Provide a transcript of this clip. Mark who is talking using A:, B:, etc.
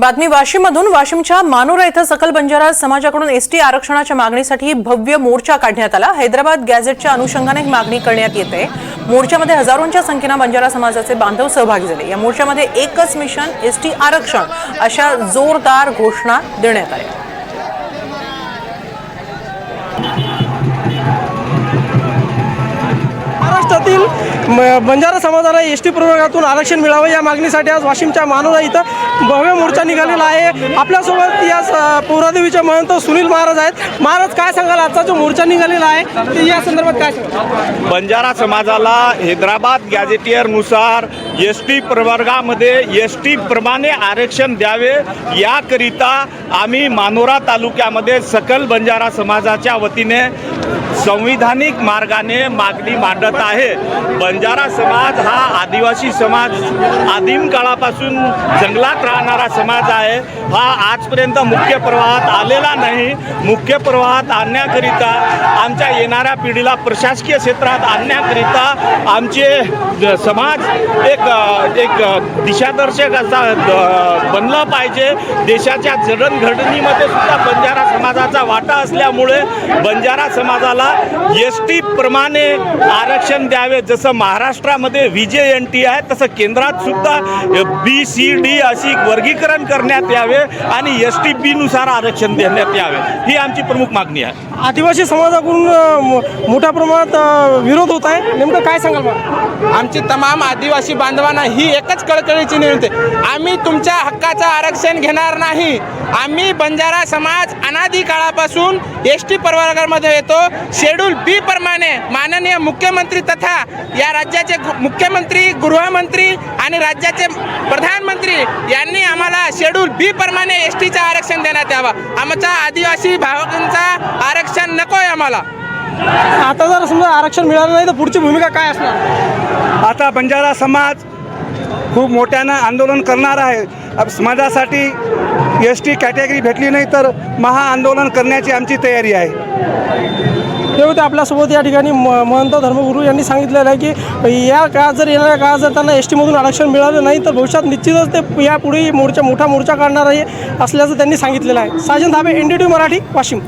A: बातमी वाशिममधून. वाशिमच्या मानोरा इथं सकल बंजारा समाजाकडून एसटी आरक्षणाच्या मागणीसाठी भव्य मोर्चा काढण्यात आला. हैदराबाद गॅझेटच्या अनुषंगाने ही मागणी करण्यात येते. मोर्चामध्ये हजारोंच्या संख्येनं बंजारा समाजाचे बांधव सहभागी झाले. या मोर्चामध्ये एकच मिशन एसटी आरक्षण अशा जोरदार घोषणा देण्यात आल्या.
B: म- बंजारा समाजाला एस टी प्रवर्गातून आरक्षण मिळावं या मागणीसाठी आज वाशिमच्या मानोरा इथं भव्य मोर्चा निघालेला आहे. आपल्यासोबत या स- महंत सुनील महाराज आहेत. महाराज काय सांगाल? आजचा जो मोर्चा निघालेला आहे ते या संदर्भात काय सांगाल?
C: बंजारा समाजाला हैदराबाद गॅझेटियरनुसार एस टी प्रवर्गामध्ये एस टीप्रमाणे आरक्षण द्यावे याकरिता आम्ही मानोरा तालुक्यामध्ये सकल बंजारा समाजाच्या वतीने संविधानिक मार्गाने मागणी मांडत आहे. बंजारा समाज हा आदिवासी समाज आदिम काळापासून जंगलात राहणारा समाज आहे. हा आजपर्यंत मुख्य प्रवाहात आलेला नाही. मुख्य प्रवाहात आणण्याकरिता आमच्या येणाऱ्या पिढीला प्रशासकीय क्षेत्रात आणण्याकरिता आमचे समाज एक एक दिशादर्शक असा द- बनला पाहिजे. देशाच्या जडणघडणीमध्ये सुद्धा बंजारा समाजाचा वाटा असल्यामुळे बंजारा समाजाला एस टी प्रमाणे आरक्षण द्यावे. जसं महाराष्ट्रामध्ये व्ही जे एन टी आहे तसं केंद्रात सुद्धा बी सी डी अशी वर्गीकरण करण्यात यावे आणि एस टी बीनुसार आरक्षण देण्यात यावे. ही आमची प्रमुख मागणी आहे.
B: आदिवासी समाजाकडून मोठ्या प्रमाणात विरोध होत आहे. नेमकं काय सांगाल मला?
D: आमची तमाम आदिवासी बांधवांना ही एकच कळकळीची विनंती. आम्ही तुमच्या हक्काचं आरक्षण घेणार नाही. आम्ही बंजारा समाज अनादी काळापासून एस टी प्रवर्गामध्ये येतो. शेड्यूल बी प्रमाणे माननीय मुख्यमंत्री तथा या राज्याचे मुख्यमंत्री गृहमंत्री आणि राज्याचे प्रधानमंत्री यांनी आम्हाला शेड्यूल बी प्रमाणे एस टीचं आरक्षण देण्यात यावं. आमच्या आदिवासी भावकांचा आरक्षण नको आहे आम्हाला.
B: आता जर समजा आरक्षण मिळालं नाही तर पुढची भूमिका काय असणार?
E: आता बंजारा समाज खूप मोठ्यानं आंदोलन करणार आहे. समाजासाठी एस टी कॅटेगरी भेटली नाही तर महाआंदोलन करण्याची आमची तयारी आहे.
B: ते होते आपल्यासोबत या ठिकाणी म महंत धर्मगुरू यांनी सांगितलेलं आहे की या काळात जर येणाऱ्या काळात जर त्यांना एस टीमधून आरक्षण मिळालं नाही तर भविष्यात निश्चितच ते यापुढे मोर्चा मोठा मोर्चा काढणार आहे असल्याचं त्यांनी सांगितलेलं आहे. Sajan Dhabe N D T Marathi Washim.